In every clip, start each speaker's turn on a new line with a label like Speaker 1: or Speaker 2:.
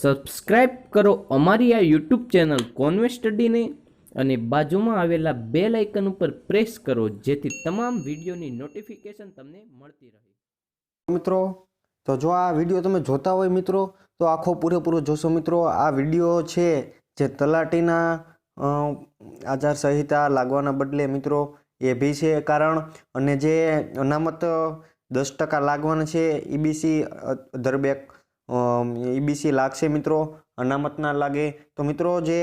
Speaker 1: Subscribe કરો અમારી આ યુટ્યુબ ચેનલ કોન્વે સ્ટડીને અને બાજુમાં આવેલા બે લાઇકન ઉપર પ્રેસ કરો, જેથી તમામ વિડીયોની નોટિફિકેશન તમને મળતી રહે.
Speaker 2: મિત્રો, તો જો આ વીડિયો તમે જોતા હોય મિત્રો, તો આખો પૂરેપૂરો જોશો મિત્રો. આ વીડિયો છે જે તલાટીના આચાર સંહિતા લાગવાના બદલે મિત્રો એ ભી છે કારણ અને જે અનામત દસ ટકા લાગવાના છે ઈબીસી દરબેક ઈબીસી લાગશે મિત્રો, અનામત ના લાગે. તો મિત્રો, જે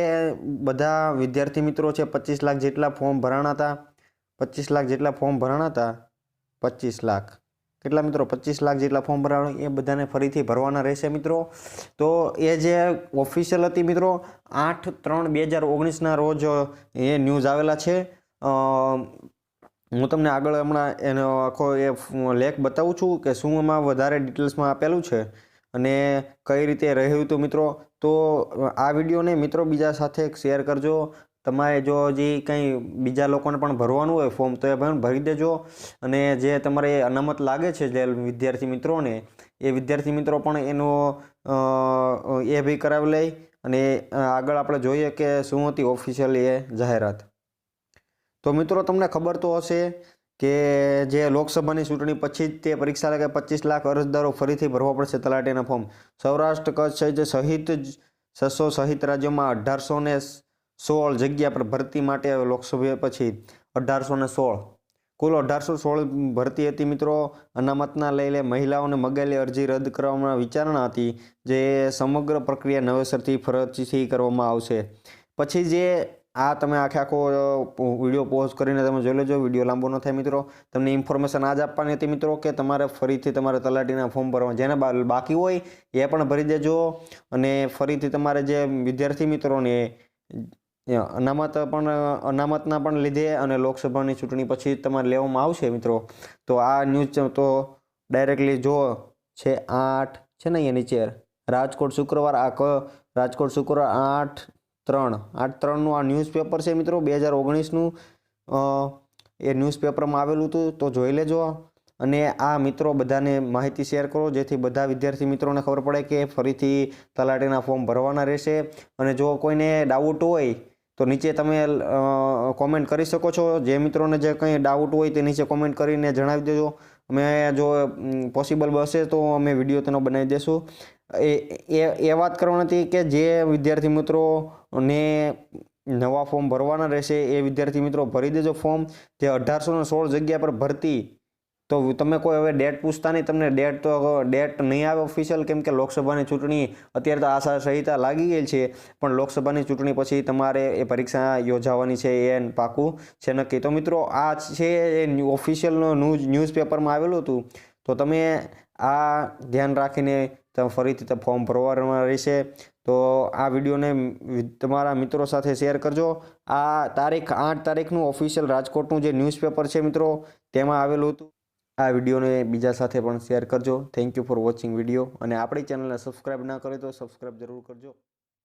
Speaker 2: બધા વિદ્યાર્થી મિત્રો છે, પચીસ લાખ જેટલા ફોર્મ ભરાણા હતા પચીસ લાખ જેટલા ફોર્મ ભરાણા હતા પચીસ લાખ. કેટલા મિત્રો? પચીસ લાખ જેટલા ફોર્મ ભરાવા એ બધાને ફરીથી ભરવાના રહેશે મિત્રો. તો એ જે ઓફિશિયલ હતી મિત્રો, આઠ ત્રણ બે હજાર ઓગણીસના રોજ, એ ન્યૂઝ આવેલા છે. હું તમને આગળ હમણાં એનો આખો એ લેખ બતાવું છું કે શું એમાં વધારે ડિટેલ્સમાં આપેલું છે. અને કઈ રીતે રહ્યું હતું મિત્રો? તો આ વિડીયોને મિત્રો બીજા સાથે શેર કરજો. તમારે જો હજી કંઈ બીજા લોકોને પણ ભરવાનું હોય ફોર્મ, તો એ ભરી દેજો. અને જે તમારે અનામત લાગે છે જે વિદ્યાર્થી મિત્રોને, એ વિદ્યાર્થી મિત્રો પણ એનો એ બી કરાવી લઈ. અને આગળ આપણે જોઈએ કે શું હતી ઓફિશિયલ એ જાહેરાત. તો મિત્રો, તમને ખબર તો હશે કે જે લોકસભાની ચૂંટણી પછી જ તે પરીક્ષા લાગે પચીસ લાખ અરજદારો ફરીથી ભરવા પડશે તલાટીના ફોર્મ. સૌરાષ્ટ્ર કચ્છ સહિત છસો સહિત રાજ્યોમાં અઢારસો ને સોળ જગ્યા પર ભરતી માટે લોકસભા પછી અઢારસો ને સોળ. કુલ અઢારસો સોળ ભરતી હતી મિત્રો. અનામતના લઈ લે મહિલાઓને મગાયેલી અરજી રદ કરવામાં વિચારણા હતી, જે સમગ્ર પ્રક્રિયા નવેસરથી ફરજથી કરવામાં આવશે. પછી જે આ તમે આખે આખો વીડિયો પોઝ કરીને તમે જોઈ લેજો. વીડિયો લાંબો ન થાય મિત્રો. તમને ઇન્ફોર્મેશન આજ આપવાની હતી મિત્રો કે તમારે ફરીથી તમારે તલાટીના ફોર્મ ભરવા જેને બાકી હોય એ પણ ભરી દેજો. અને ફરીથી તમારે જે વિદ્યાર્થી મિત્રોને અનામત પણ, અનામતના પણ લીધે અને લોકસભાની ચૂંટણી પછી તમારે લેવામાં આવશે મિત્રો. તો આ ન્યૂઝ તો ડાયરેક્ટલી જો છે આઠ, છે ને અહીંયા નીચે. રાજકોટ શુક્રવાર, આ રાજકોટ શુક્રવાર આઠ ત્રણ. આઠ ત્રણનું આ ન્યૂઝપેપર છે મિત્રો. બે હજાર ઓગણીસનું એ ન્યૂઝપેપરમાં આવેલું હતું. તો જોઈ લેજો અને આ મિત્રો બધાને માહિતી શેર કરો, જેથી બધા વિદ્યાર્થી મિત્રોને ખબર પડે કે ફરીથી તલાટીના ફોર્મ ભરવાના રહેશે. અને જો કોઈને ડાઉટ હોય, તો નીચે તમે કોમેન્ટ કરી શકો છો. જે મિત્રોને જે કંઈ ડાઉટ હોય તે નીચે કોમેન્ટ કરીને જણાવી દેજો. અમે જો પોસિબલ બસે તો અમે વીડિયો તેનો બનાવી દેશું. એ એ વાત કરવાની હતી કે જે વિદ્યાર્થી મિત્રોને નવા ફોર્મ ભરવાના રહેશે, એ વિદ્યાર્થી મિત્રો ભરી દેજો ફોર્મ જે અઢારસો ને સોળ જગ્યા પર ભરતી, તો તમે કોઈ હવે ડેટ પૂછતા નહીં, તમને ડેટ તો ડેટ નહીં આવે ઓફિશિયલ કેમ કે લોકસભાની ચૂંટણી અત્યારે તો આશા સંહિતા લાગી ગઈ છે, પણ લોકસભાની ચૂંટણી પછી તમારે એ પરીક્ષા યોજાવાની છે એ પાકું છે નક્કી. તો મિત્રો, આ છે એ ઓફિશિયલ ન્યૂઝ ન્યૂઝપેપરમાં આવેલું હતું. તો તમે આ ધ્યાન રાખીને તમે ફરીથી તમે ફોર્મ ભરવાના રહેશે. તો આ વિડીયોને તમારા મિત્રો સાથે શેર કરજો. આ તારીખ આઠ તારીખનું ઓફિશિયલ રાજકોટનું જે ન્યૂઝપેપર છે મિત્રો, તેમાં આવેલું હતું. આ વિડીયોને બીજા સાથે પણ શેર કરજો. Thank you for watching video અને આપણી ચેનલને સબસ્ક્રાઈબ ના કરી તો સબસ્ક્રાઈબ જરૂર કરજો.